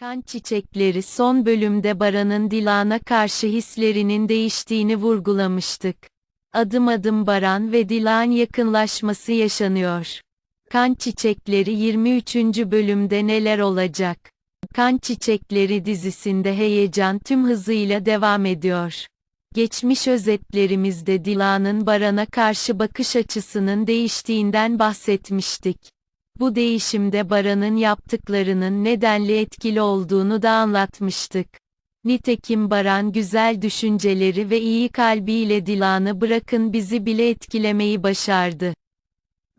Kan Çiçekleri son bölümde Baran'ın Dilan'a karşı hislerinin değiştiğini vurgulamıştık. Adım adım Baran ve Dilan yakınlaşması yaşanıyor. Kan Çiçekleri 23. bölümde neler olacak? Kan Çiçekleri dizisinde heyecan tüm hızıyla devam ediyor. Geçmiş özetlerimizde Dilan'ın Baran'a karşı bakış açısının değiştiğinden bahsetmiştik. Bu değişimde Baran'ın yaptıklarının nedenli etkili olduğunu da anlatmıştık. Nitekim Baran güzel düşünceleri ve iyi kalbiyle Dilan'ı bırakın bizi bile etkilemeyi başardı.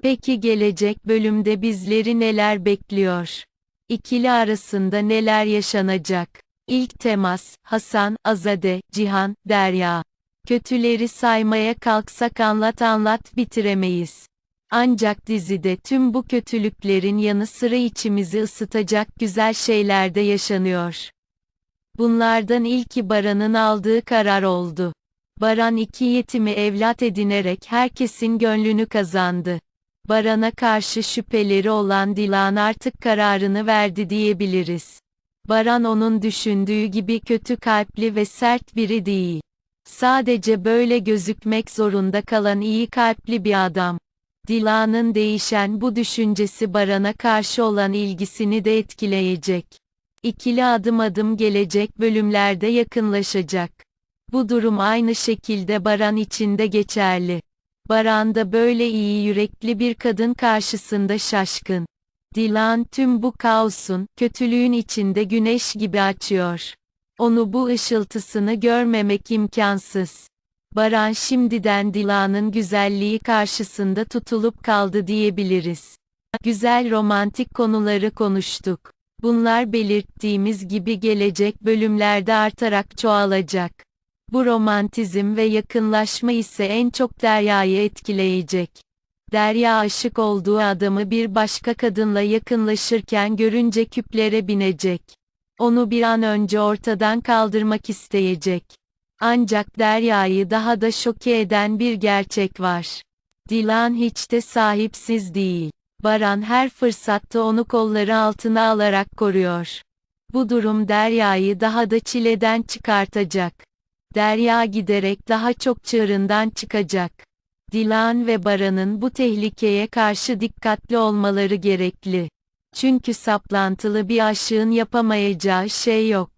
Peki gelecek bölümde bizleri neler bekliyor? İkili arasında neler yaşanacak? İlk temas, Hasan, Azade, Cihan, Derya. Kötüleri saymaya kalksak anlat anlat bitiremeyiz. Ancak dizide tüm bu kötülüklerin yanı sıra içimizi ısıtacak güzel şeyler de yaşanıyor. Bunlardan ilki Baran'ın aldığı karar oldu. Baran iki yetimi evlat edinerek herkesin gönlünü kazandı. Baran'a karşı şüpheleri olan Dilan artık kararını verdi diyebiliriz. Baran onun düşündüğü gibi kötü kalpli ve sert biri değil. Sadece böyle gözükmek zorunda kalan iyi kalpli bir adam. Dilan'ın değişen bu düşüncesi Baran'a karşı olan ilgisini de etkileyecek. İkili adım adım gelecek bölümlerde yakınlaşacak. Bu durum aynı şekilde Baran için de geçerli. Baran da böyle iyi yürekli bir kadın karşısında şaşkın. Dilan tüm bu kaosun, kötülüğün içinde güneş gibi açıyor. Onu bu ışıltısını görmemek imkansız. Baran şimdiden Dilan'ın güzelliği karşısında tutulup kaldı diyebiliriz. Güzel romantik konuları konuştuk. Bunlar belirttiğimiz gibi gelecek bölümlerde artarak çoğalacak. Bu romantizm ve yakınlaşma ise en çok Derya'yı etkileyecek. Derya aşık olduğu adamı bir başka kadınla yakınlaşırken görünce küplere binecek. Onu bir an önce ortadan kaldırmak isteyecek. Ancak Derya'yı daha da şoke eden bir gerçek var. Dilan hiç de sahipsiz değil. Baran her fırsatta onu kolları altına alarak koruyor. Bu durum Derya'yı daha da çileden çıkartacak. Derya giderek daha çok çığırından çıkacak. Dilan ve Baran'ın bu tehlikeye karşı dikkatli olmaları gerekli. Çünkü saplantılı bir aşığın yapamayacağı şey yok.